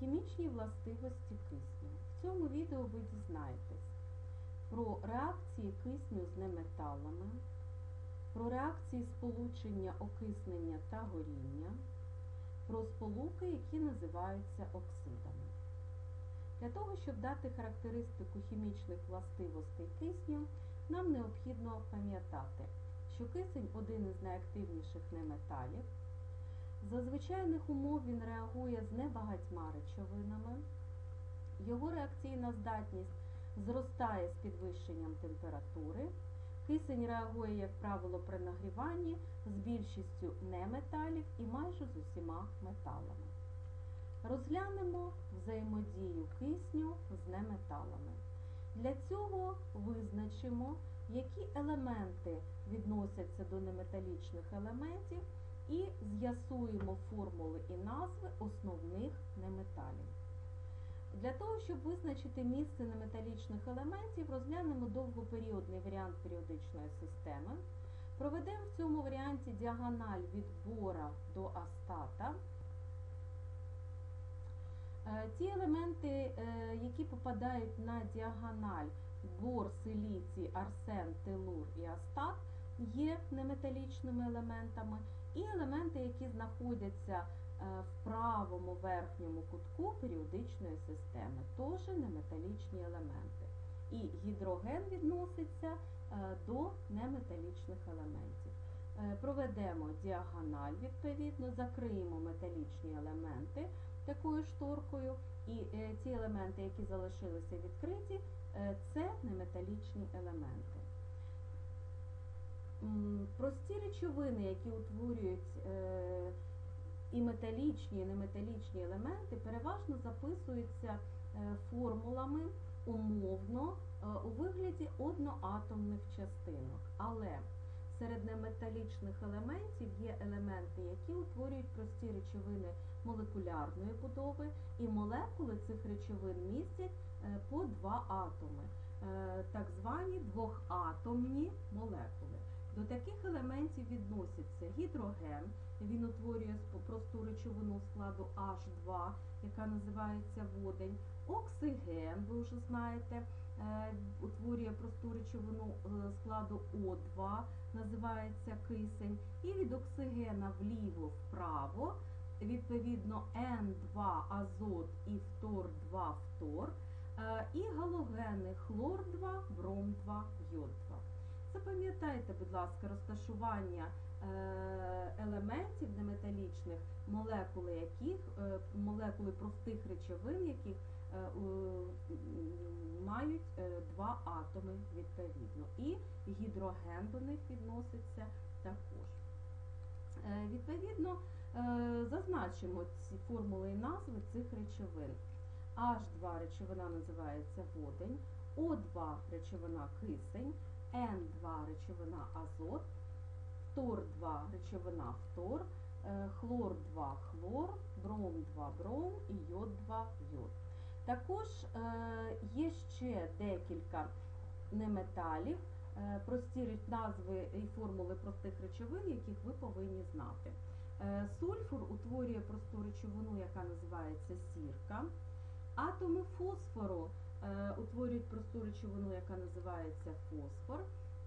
Хімічні властивості кисню. В цьому відео ви дізнаєтесь про реакції кисню з неметалами, про реакції сполучення окиснення та горіння, про сполуки, які називаються оксидами. Для того, щоб дати характеристику хімічних властивостей кисню, нам необхідно пам'ятати, що кисень один із найактивніших неметалів. За звичайних умов він реагує з небагатьма речовинами. Його реакційна здатність зростає з підвищенням температури. Кисень реагує, як правило, при нагріванні з більшістю неметалів і майже з усіма металами. Розглянемо взаємодію кисню з неметалами. Для цього визначимо, які елементи відносяться до неметалічних елементів і з'ясуємо формули і назви основних неметалів. Для того, щоб визначити місце неметалічних елементів, розглянемо довгоперіодний варіант періодичної системи. Проведемо в цьому варіанті діагональ від бора до астата. Е, Ті елементи, е, які попадають на діагональ бор, силіцій, арсен, телур і астат, є неметалічними елементами, і елементи, які знаходяться е, в правому верхньому кутку періодичної системи, теж неметалічні елементи. І гідроген відноситься е, до неметалічних елементів. Е, Проведемо діагональ, відповідно, закриємо металічні елементи такою шторкою, і ті елементи, які залишилися відкриті, це неметалічні елементи. Прості речовини, які утворюють е, і металічні, і неметалічні елементи, переважно записуються е, формулами умовно е, у вигляді одноатомних частинок. Але серед неметалічних елементів є елементи, які утворюють прості речовини молекулярної будови, і молекули цих речовин містять по два атоми, так звані двохатомні молекули. До таких елементів відносяться гідроген, він утворює просту речовину складу H2, яка називається водень, оксиген, ви вже знаєте, е, утворює просту речовину е, складу О2, називається кисень, і від оксигена вліво-вправо, відповідно N2 азот і фтор 2 фтор, е, і галогени хлор 2, бром 2, йод 2. Запам'ятайте, будь ласка, розташування е, елементів неметалічних, молекули яких, е, молекули простих речовин, яких е, мають два атоми відповідно. І гідроген до них відноситься також. Відповідно, зазначимо ці формули і назви цих речовин. H2 речовина називається водень, O2 речовина кисень, N2 речовина азот, фтор 2 речовина фтор, е, хлор 2 хлор, бром 2 бром і йод 2 йод. Також е, є ще декілька неметалів, е, прості назви і формули простих речовин, яких ви повинні знати. Сульфур утворює просту речовину, яка називається сірка. Атоми фосфору утворюють просту речовину, яка називається фосфор.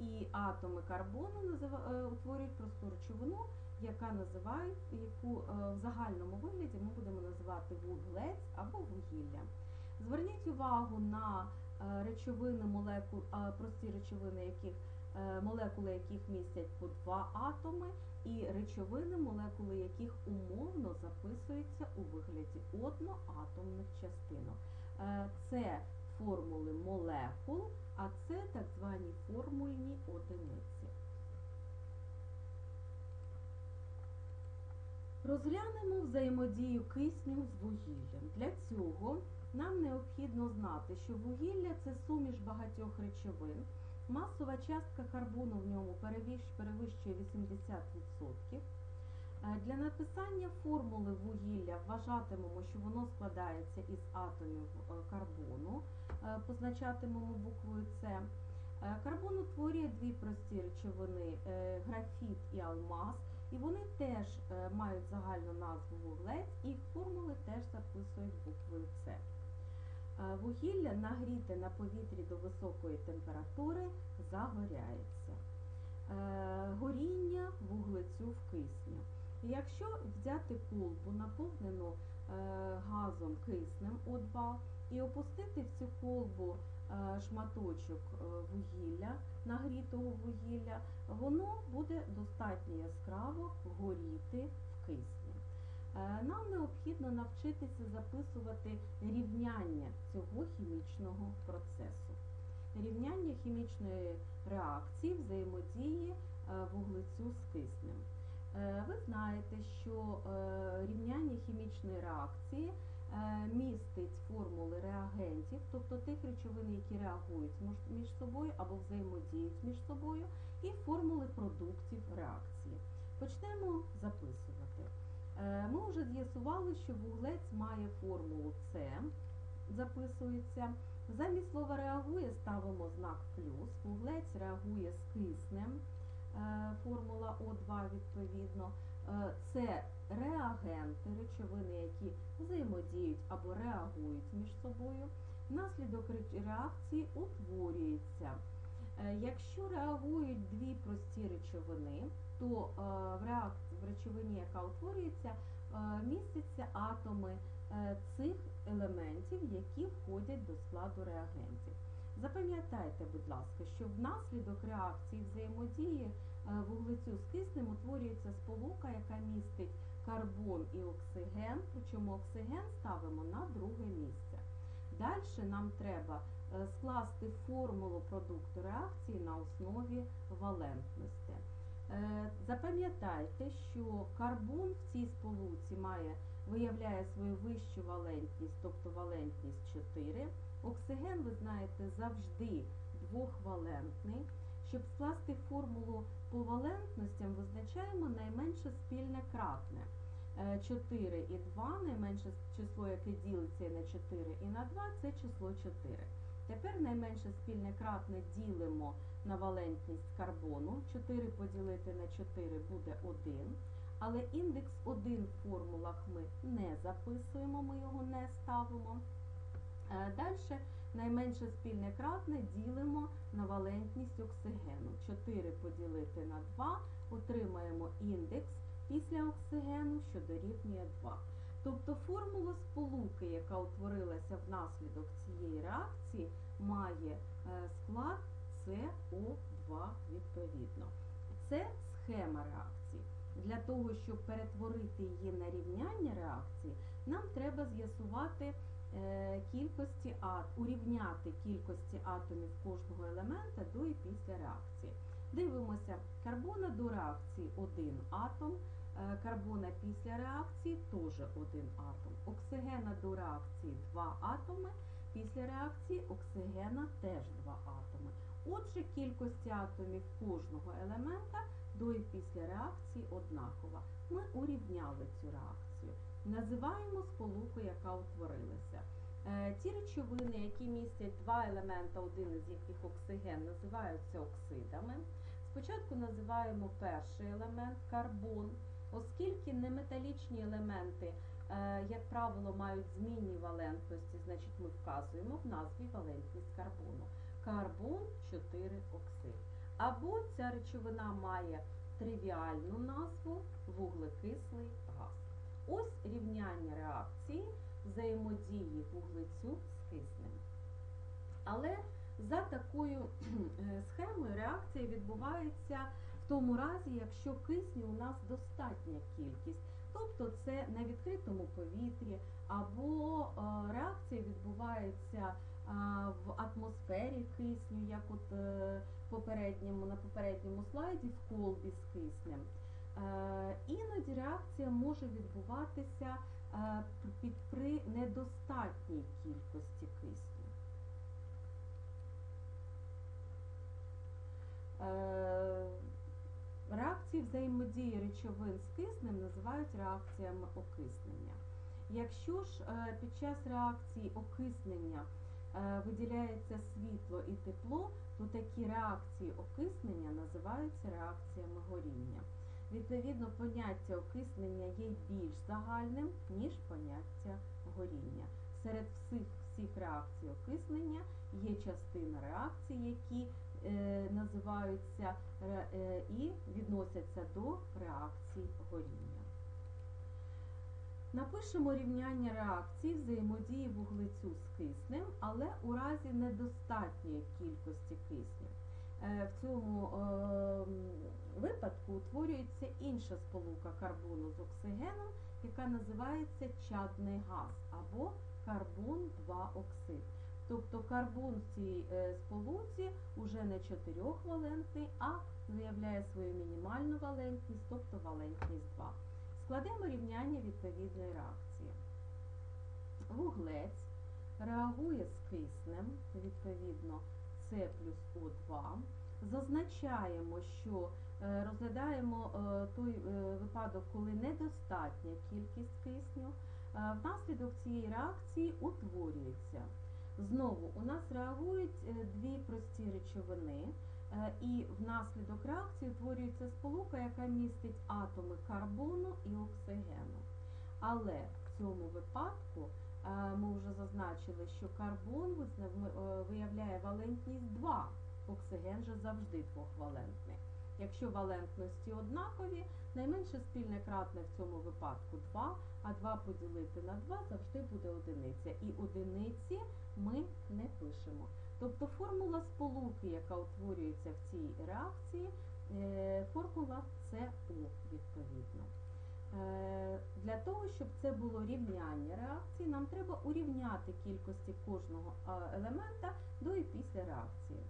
І атоми карбону е, утворюють просту речовину, яка називають, яку е, в загальному вигляді ми будемо називати вуглець або вугілля. Зверніть увагу на е, речовини молекул, прості речовини, яких е, молекули яких містять по два атоми, і речовини, молекули яких умовно записуються у вигляді одноатомних частинок. Е, Це формули молекул, а це так звані формульні одиниці. Розглянемо взаємодію кисню з вугіллям. Для цього нам необхідно знати, що вугілля це суміш багатьох речовин. Масова частка карбону в ньому перевищує 80%. Е, Для написання формули вугілля вважатимемо, що воно складається із атомів е, карбону, Е, позначатимемо буквою С. Карбон утворює дві прості речовини графіт і алмаз, І вони теж мають загальну назву вуглець, і формули теж записують буквою С. Вугілля нагріте на повітрі до високої температури загоряється. Горіння вуглецю в кисню. Якщо взяти колбу, наповнену е, газом киснем О2, і опустити в цю колбу е, шматочок е, вугілля, нагрітого вугілля, воно буде достатньо яскраво горіти в кисні. Нам необхідно навчитися записувати рівняння цього хімічного процесу. Рівняння хімічної реакції взаємодії вуглецю з киснем. Е, Ви знаєте, що е, рівняння хімічної реакції е, містить формули реагентів, тобто тих речовин, які реагують між собою або взаємодіють між собою, і формули продуктів реакції. Почнемо записувати. Ми вже з'ясували, що вуглець має формулу С, записується. Замість слова реагує ставимо знак плюс. Вуглець реагує з киснем, формула О2 відповідно. Е, Це реагенти, речовини, які взаємодіють або реагують між собою. Внаслідок реакції утворюється. Е, Якщо реагують дві прості речовини, то е, в, речовині, яка утворюється, е, містяться атоми е, цих елементів, які входять до складу реагентів. Запам'ятайте, будь ласка, що внаслідок реакції взаємодії е, вуглецю з киснем утворюється сполука, яка містить карбон і оксиген, причому оксиген ставимо на друге місце. Далі нам треба е, скласти формулу продукту реакції на основі валентності. Е, Запам'ятайте, що карбон в цій сполуці має, виявляє свою вищу валентність, тобто валентність 4. Оксиген, ви знаєте, завжди двохвалентний. Щоб скласти формулу по валентностям, визначаємо найменше спільне кратне. Е, 4 і 2, найменше число, яке ділиться на 4 і на 2, це число 4. Тепер найменше спільне кратне ділимо на валентність карбону. 4 поділити на 4 буде 1. Але індекс 1 в формулах ми не записуємо, ми його не ставимо. Далі найменше спільне кратне ділимо на валентність оксигену. 4 поділити на 2, отримаємо індекс після оксигену, що дорівнює 2. Тобто формула сполуки, яка утворилася внаслідок цієї реакції, має е, склад СО2 відповідно. Це схема реакції. Для того, щоб перетворити її на рівняння реакції, нам треба з'ясувати е, кількості ат, урівняти кількості атомів кожного елемента до і після реакції. Дивимося, карбона до реакції 1 атом, е, карбона після реакції теж 1 атом, оксигена до реакції 2 атоми, після реакції оксигена теж 2 атоми. Отже, кількості атомів кожного елемента до і після реакції однакова. Ми урівняли цю реакцію. Називаємо сполуку, яка утворилася. Е, Ті речовини, які містять два елемента, один із яких оксиген, називаються оксидами. Спочатку називаємо перший елемент карбон, оскільки неметалічні елементи, е, як правило, мають змінні валентності, значить ми вказуємо в назві валентність карбону. Карбон 4 оксид. Або ця речовина має тривіальну назву вуглекислий газ. Ось рівняння реакції взаємодії вуглецю з киснем. Але за такою е, схемою реакція відбувається в тому разі, якщо кисню у нас достатня кількість. Тобто це на відкритому повітрі, або е, реакція відбувається в атмосфері кисню, як от е, попередньому, на попередньому слайді в колбі з киснем. Е, Іноді реакція може відбуватися е, при недостатній кількості кисню. Реакції взаємодії речовин з киснем називають реакціями окиснення. Якщо ж під час реакції окиснення виділяється світло і тепло, то такі реакції окиснення називаються реакціями горіння. Відповідно, поняття окиснення є більш загальним, ніж поняття горіння. Серед всіх всіх реакцій окиснення є частина реакцій, які е, називаються е, і відносяться до реакцій горіння. Напишемо рівняння реакцій взаємодії вуглецю з киснем, але у разі недостатньої кількості кисню. Е, В цьому е, випадку утворюється інша сполука карбону з оксигеном, яка називається чадний газ або карбон 2 оксид. Тобто карбон в цій е, сполуці уже не чотирьохвалентний, а виявляє свою мінімальну валентність, тобто валентність 2. Складемо рівняння відповідної реакції. Вуглець реагує з киснем, відповідно С плюс О2. Зазначаємо, що е, розглядаємо е, той е, випадок, коли недостатня кількість кисню. Внаслідок цієї реакції утворюється. Знову у нас реагують дві прості речовини, і внаслідок реакції утворюється сполука, яка містить атоми карбону і оксигену. Але в цьому випадку е, ми вже зазначили, що карбон е, виявляє валентність 2, оксиген же завжди двохвалентний. Якщо валентності однакові, найменше спільне кратне в цьому випадку 2, а 2 поділити на 2 завжди буде одиниця. І одиниці ми не пишемо. Тобто формула сполуки, яка утворюється в цій реакції, е, формула СО відповідно. Е, Для того, щоб це було рівняння реакції, нам треба урівняти кількості кожного елемента до і після реакції.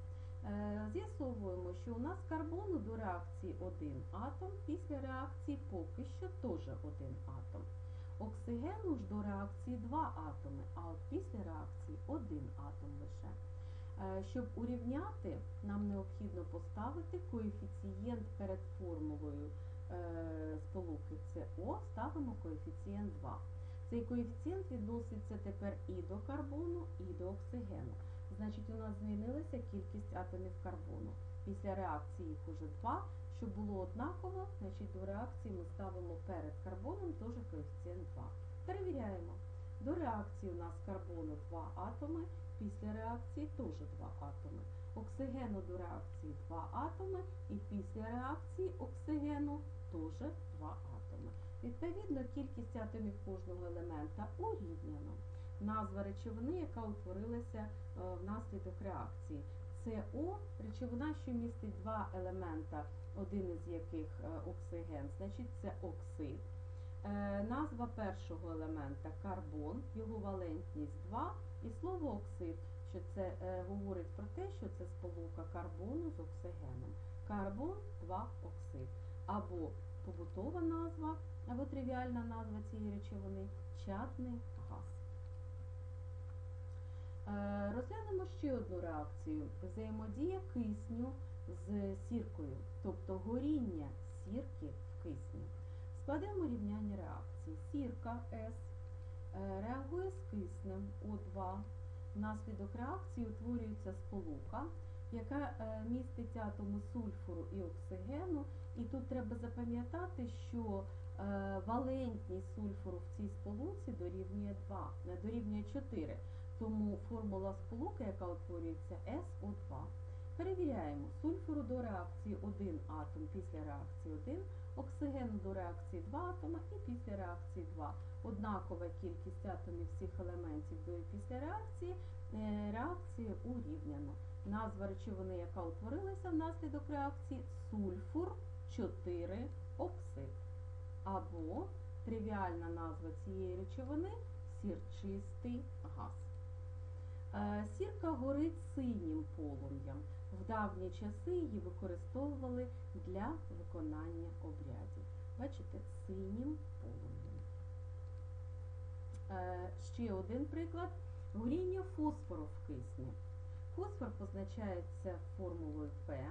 Е, З'ясовуємо, що у нас карбону до реакції один атом, після реакції поки що теж один атом. Оксигену ж до реакції два атоми, а от після реакції один атом лише. Е, Щоб урівняти, нам необхідно поставити коефіцієнт перед формулою е, сполуки СО, ставимо коефіцієнт 2. Цей коефіцієнт відноситься тепер і до карбону, і до оксигену. Значить, у нас змінилася кількість атомів карбону. Після реакції їх уже 2. Щоб було однаково, значить до реакції ми ставимо перед карбоном теж коефіцієнт 2. Перевіряємо. До реакції у нас карбону 2 атоми, після реакції теж 2 атоми. Оксигену до реакції 2 атоми і після реакції оксигену теж 2 атоми. Відповідно, кількість атомів кожного елемента урівняно. Назва речовини, яка утворилася е, внаслідок реакції. СО речовина, що містить два елемента, один із яких е, оксиген, значить це оксид. Е, Назва першого елемента карбон, його валентність 2, і слово оксид, що це е, говорить про те, що це сполука карбону з оксигеном. Карбон 2 оксид. Або побутова назва, або тривіальна назва цієї речовини чадний газ. Е, Розглянемо ще одну реакцію. Взаємодія кисню з сіркою, тобто горіння сірки в кисню. Складемо рівняння Сірка С е, реагує з киснем О2. Внаслідок реакції утворюється сполука, яка е, містить атоми сульфуру і оксигену. І тут треба запам'ятати, що е, валентність сульфуру в цій сполуці дорівнює 2, дорівнює 4. Тому формула сполуки, яка утворюється СО2. Перевіряємо сульфуру до реакції 1 атом після реакції 1, оксигену до реакції 2 атома і після реакції 2. Однакова кількість атомів всіх елементів до і після реакції. Е, Реакція урівняно. Назва речовини, яка утворилася внаслідок реакції сульфур 4 оксид. Або тривіальна назва цієї речовини сірчистий газ. Е, Сірка горить синім полум'ям. В давні часи її використовували для виконання обрядів. Бачите, синім полум'ям. Е, Ще один приклад. Горіння фосфору в кисні. Фосфор позначається формулою П.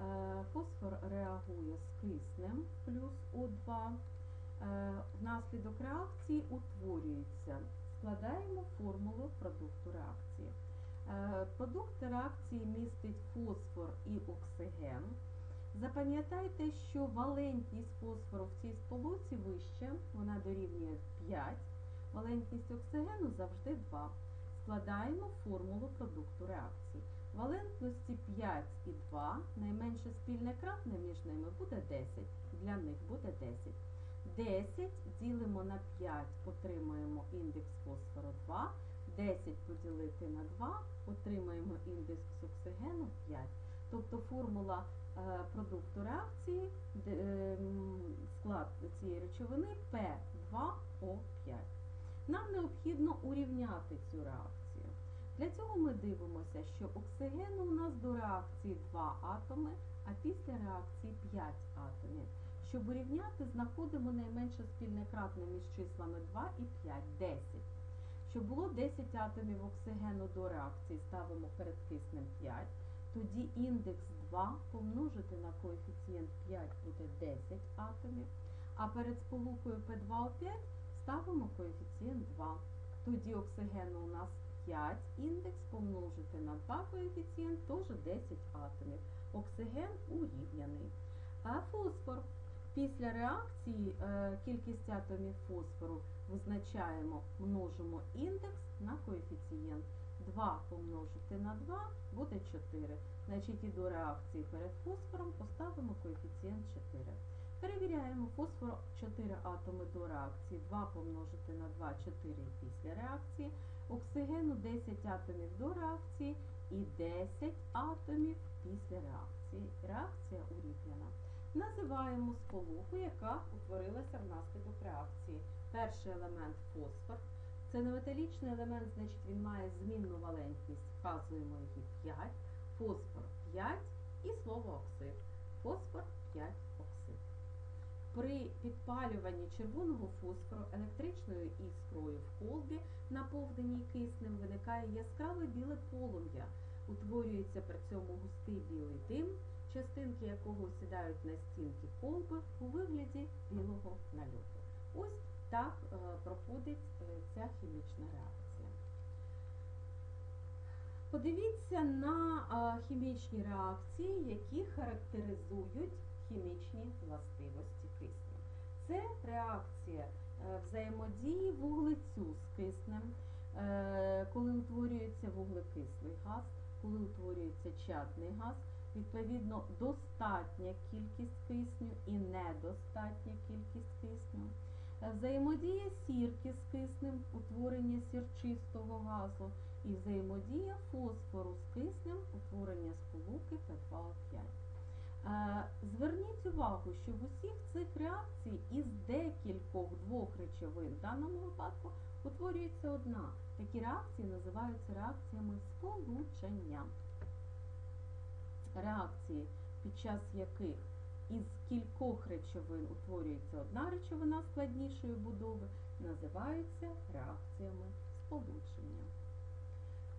Е, Фосфор реагує з киснем плюс О2. Е, Внаслідок реакції утворюється. Складаємо формулу продукту реакції. Е, Продукт реакції містить фосфор і оксиген. Запам'ятайте, що валентність фосфору в цій сполуці вища, вона дорівнює 5, валентність оксигену завжди 2. Складаємо формулу продукту реакції. Валентності 5 і 2, найменше спільне кратне між ними буде 10. Для них буде 10. 10 ділимо на 5, отримаємо індекс фосфору 2. 10 поділити на 2, отримаємо індекс оксигену 5. Тобто формула е, продукту реакції, де, е, склад цієї речовини P2O5. Нам необхідно урівняти цю реакцію. Для цього ми дивимося, що оксигену у нас до реакції 2 атоми, а після реакції 5 атомів. Щоб урівняти, знаходимо найменше спільне кратне між числами 2 і 5 10. Щоб було 10 атомів оксигену до реакції, ставимо перед киснем 5. Тоді індекс 2 помножити на коефіцієнт 5 буде 10 атомів. А перед сполукою P2O5 ставимо коефіцієнт 2. Тоді оксигену у нас 5 індекс помножити на 2 коефіцієнт, теж 10 атомів. Оксиген урівняний. А фосфор. Після реакції е, кількість атомів фосфору визначаємо, множимо індекс на коефіцієнт. 2 помножити на 2 буде 4. Значить, і до реакції перед фосфором поставимо коефіцієнт 4. Перевіряємо фосфор 4 атоми до реакції, 2 помножити на 2 4 після реакції. Оксигену 10 атомів до реакції і 10 атомів після реакції. Реакція урівняна. Називаємо сполуку, яка утворилася внаслідок реакції. Перший елемент фосфор. Це неметалічний елемент, значить він має змінну валентність. Вказуємо її 5, фосфор 5 і слово оксид. Фосфор 5 оксид. При підпалюванні червоного фосфору електричною іскрою в колбі, наповненій киснем, виникає яскраве біле полум'я. Утворюється при цьому густий білий дим, частинки якого сідають на стінки колби у вигляді білого нальоту. Ось так е, проходить е, ця хімічна реакція. Подивіться на е, хімічні реакції, які характеризують хімічні властивості кисню. Це реакція взаємодії вуглецю з киснем, коли утворюється вуглекислий газ, коли утворюється чадний газ, відповідно достатня кількість кисню і недостатня кількість кисню. Взаємодія сірки з киснем, утворення сірчистого газу і взаємодія фосфору з киснем, утворення сполуки P2O5. Е, Зверніть увагу, що в усіх цих реакцій із декількох двох речовин, в даному випадку утворюється одна. Такі реакції називаються реакціями сполучення. Реакції, під час яких із кількох речовин утворюється одна речовина складнішої будови, називаються реакціями сполучення.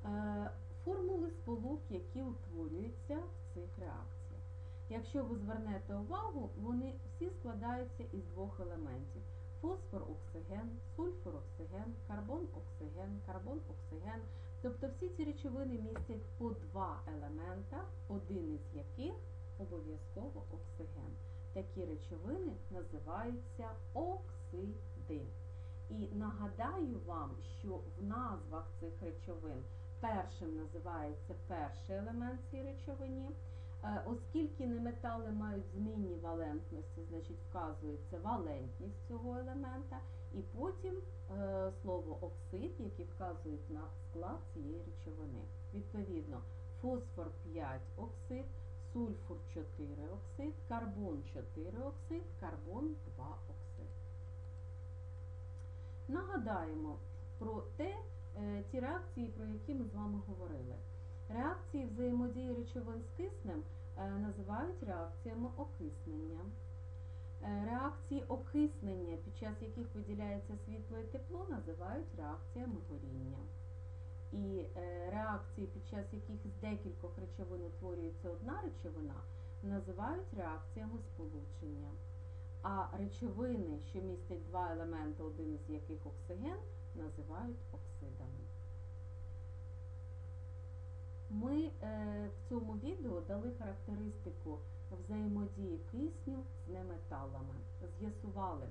Е, Формули сполук, які утворюються в цих реакціях. Якщо ви звернете увагу, вони всі складаються із двох елементів: фосфор-оксиген, сульфор-оксиген, карбон-оксиген, карбон-оксиген. Тобто всі ці речовини містять по два елемента, один із яких обов'язково оксиген. Такі речовини називаються оксиди. І нагадаю вам, що в назвах цих речовин першим називається перший елемент цієї речовині. Е, Оскільки неметали мають змінні валентності, значить вказується валентність цього елемента, і потім е, слово оксид, яке вказують на склад цієї речовини. Відповідно, фосфор 5 оксид, сульфур 4 оксид, карбон 4 оксид, карбон 2 оксид. Нагадаємо про те, е, ті реакції, про які ми з вами говорили. Реакції взаємодії речовин з киснем е, називають реакціями окиснення. Е, Реакції окиснення, під час яких виділяється світло і тепло, називають реакціями горіння. І е, реакції, під час яких з декількох речовин утворюється одна речовина, називають реакціями сполучення. А речовини, що містять два елементи, один із яких оксиген, називають оксидами. Ми е, в цьому відео дали характеристику взаємодії кисню з неметалами. З'ясували,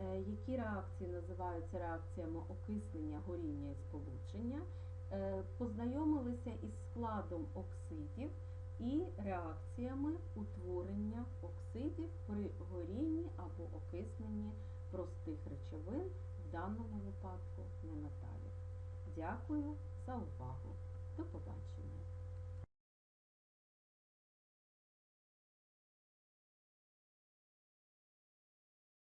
е, які реакції називаються реакціями окиснення, горіння і сполучення. Е, Познайомилися із складом оксидів і реакціями утворення оксидів при горінні або окисненні простих речовин, в даному випадку неметалів. Дякую за увагу. До побачення.